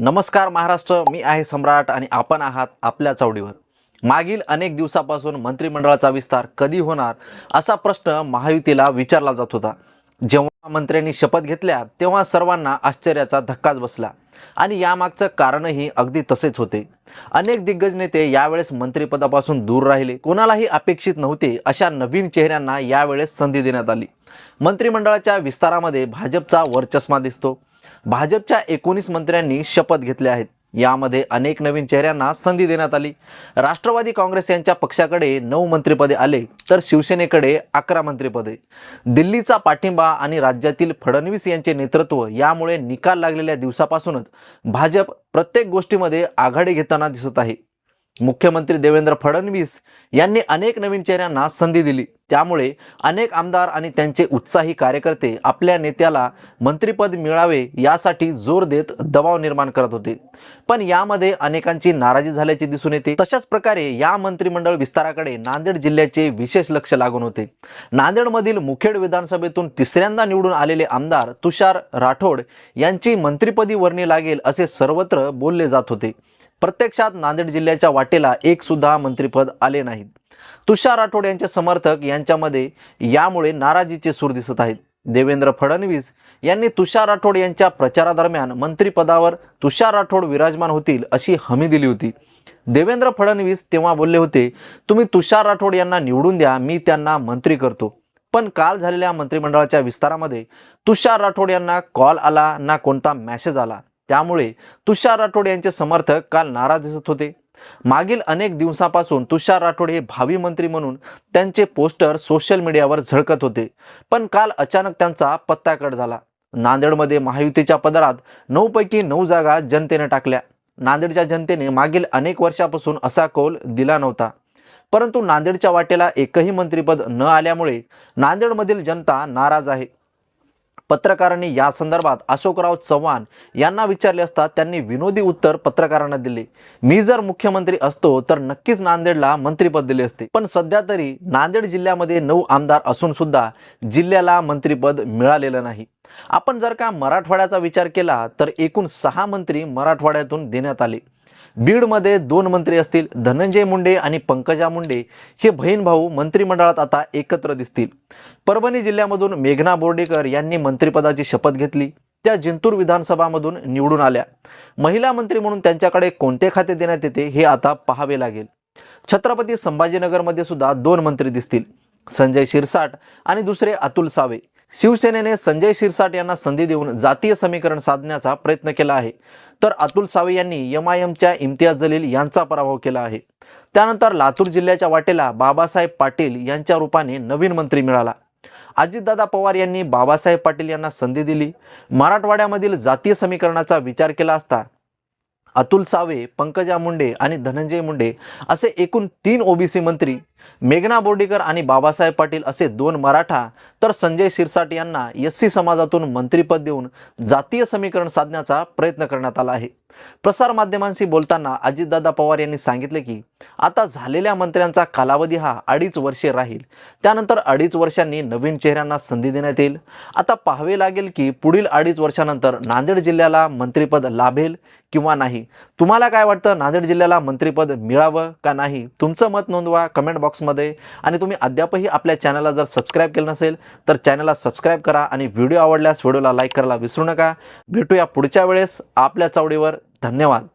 नमस्कार महाराष्ट्र मी आहे सम्राट आणि आपण आहात आपल्या चावडीवर मागील अनेक दिवसापासून मंत्रिमंडळाचा विस्तार कधी होणार असा प्रश्न महायुतीला विचारला जात होता. जेव्हा मंत्र्यांनी शपथ घेतल्या तेव्हा सर्वांना आश्चर्याचा धक्काच बसला. आणि यामागचं कारणही अगदी तसेच होते. अनेक दिग्गज नेते यावेळेस मंत्रिपदापासून दूर राहिले. कोणालाही अपेक्षित नव्हते अशा नवीन चेहऱ्यांना यावेळेस संधी देण्यात आली. मंत्रिमंडळाच्या विस्तारामध्ये भाजपचा वरचष्मा दिसतो. भाजपच्या एकोणीस मंत्र्यांनी शपथ घेतल्या आहेत यामध्ये अनेक नवीन चेहऱ्यांना संधी देण्यात आली. राष्ट्रवादी काँग्रेस यांच्या पक्षाकडे नऊ मंत्रिपदे आले तर शिवसेनेकडे अकरा मंत्रिपदे. दिल्लीचा पाठिंबा आणि राज्यातील फडणवीस यांचे नेतृत्व यामुळे निकाल लागलेल्या दिवसापासूनच भाजप प्रत्येक गोष्टीमध्ये आघाडी घेताना दिसत आहे. मुख्यमंत्री देवेंद्र फडणवीस यांनी अनेक नवीन चेहऱ्यांना संधी दिली. त्यामुळे अनेक आमदार आणि त्यांचे उत्साही कार्यकर्ते आपल्या नेत्याला मंत्रिपद मिळावे यासाठी जोर देत दबाव निर्माण करत होते. पण यामध्ये अनेकांची नाराजी झाल्याचे दिसून येते. तशाच प्रकारे या मंत्रिमंडळ विस्ताराकडे नांदेड जिल्ह्याचे विशेष लक्ष लागून होते. नांदेडमधील मुखेड विधानसभेतून तिसऱ्यांदा निवडून आलेले आमदार तुषार राठोड यांची मंत्रिपदी वर्णी लागेल असे सर्वत्र बोलले जात होते. प्रत्यक्षात नांदेड जिल्ह्याच्या वाटेला एक सुद्धा मंत्रिपद आले नाहीत तुषार राठोड यांचे समर्थक यांच्यामध्ये यामुळे नाराजीचे सूर दिसत आहेत. देवेंद्र फडणवीस यांनी तुषार राठोड यांच्या प्रचारादरम्यान मंत्रिपदावर तुषार राठोड विराजमान होतील अशी हमी दिली होती. देवेंद्र फडणवीस तेव्हा बोलले होते तुम्ही तुषार राठोड यांना निवडून द्या मी त्यांना मंत्री करतो. पण काल झालेल्या मंत्रिमंडळाच्या विस्तारामध्ये तुषार राठोड यांना कॉल आला ना कोणता मॅसेज आला. त्यामुळे तुषार राठोड यांचे समर्थक काल नाराज दिसत होते. मागील अनेक दिवसापासून तुषार राठोड हे भावी मंत्री म्हणून त्यांचे पोस्टर सोशल मीडियावर झळकत होते. पण काल अचानक त्यांचा पत्ताकड झाला. नांदेडमध्ये महायुतीच्या पदरात नऊपैकी नऊ जागा जनतेने टाकल्या. नांदेडच्या जनतेने मागील अनेक वर्षापासून असा कौल दिला नव्हता. परंतु नांदेडच्या वाटेला एकही मंत्रिपद न आल्यामुळे नांदेडमधील जनता नाराज आहे. पत्रकारांनी या संदर्भात अशोकराव चव्हाण यांना विचारले असता त्यांनी विनोदी उत्तर पत्रकारांना दिले. मी जर मुख्यमंत्री असतो तर नक्कीच नांदेडला मंत्रिपद दिले असते. पण सध्या तरी नांदेड जिल्ह्यामध्ये नऊ आमदार असून सुद्धा जिल्ह्याला मंत्रिपद मिळालेलं नाही. आपण जर का मराठवाड्याचा विचार केला तर एकूण सहा मंत्री मराठवाड्यातून देण्यात आले. बीडमध्ये दोन मंत्री असतील धनंजय मुंडे आणि पंकजा मुंडे हे बहीण भाऊ मंत्रिमंडळात आता एकत्र दिसतील. परभणी जिल्ह्यामधून मेघना बोर्डेकर यांनी मंत्रिपदाची शपथ घेतली. त्या जिंतूर विधानसभामधून निवडून आल्या. महिला मंत्री म्हणून त्यांच्याकडे कोणते खाते देण्यात येते हे आता पाहावे लागेल. छत्रपती संभाजीनगरमध्ये सुद्धा दोन मंत्री दिसतील संजय शिरसाट आणि दुसरे अतुल सावे. शिवसेनेने संजय शिरसाट यांना संधी देऊन जातीय समीकरण साधण्याचा प्रयत्न केला आहे. तर अतुल सावे यांनी एम आय एमच्या इम्तियाज जलील यांचा पराभव केला आहे. त्यानंतर लातूर जिल्ह्याच्या वाटेला बाबासाहेब पाटील यांच्या रूपाने नवीन मंत्री मिळाला. अजितदादा पवार यांनी बाबासाहेब पाटील यांना संधी दिली. मराठवाड्यामधील जातीय समीकरणाचा विचार केला असता अतुल सावे पंकजा मुंडे आणि धनंजय मुंडे असे एकूण तीन ओबीसी मंत्री मेघना बोर्डीकर आणि बाबासाहेब पाटील असे दोन मराठा तर संजय शिरसाट यांना एस सी समाजातून मंत्रिपद देऊन जातीय समीकरण साधण्याचा प्रयत्न करण्यात आला आहे. प्रसारमाध्यमांशी बोलताना अजितदादा पवार यांनी सांगितले की आता झालेल्या मंत्र्यांचा कालावधी हा अडीच वर्षे राहील. त्यानंतर अडीच वर्षांनी नवीन चेहऱ्यांना संधी देण्यात येईल. आता पाहावे लागेल की पुढील अडीच वर्षानंतर नांदेड जिल्ह्याला मंत्रिपद लाभेल किंवा नाही. तुम्हाला काय वाटतं? नांदेड जिल्ह्याला मंत्रिपद मिळावं का नाही? तुमचं मत नोंदवा. कमेंट बॉक्स बॉक्समध्ये आणि तुम्ही अद्यापही आपल्या चॅनलला जर सबस्क्राईब केलं नसेल तर चॅनलला सबस्क्राईब करा आणि व्हिडिओ आवडल्यास व्हिडिओला लाईक करायला विसरू नका. भेटूया पुढच्या वेळेस आपल्या चावडीवर धन्यवाद.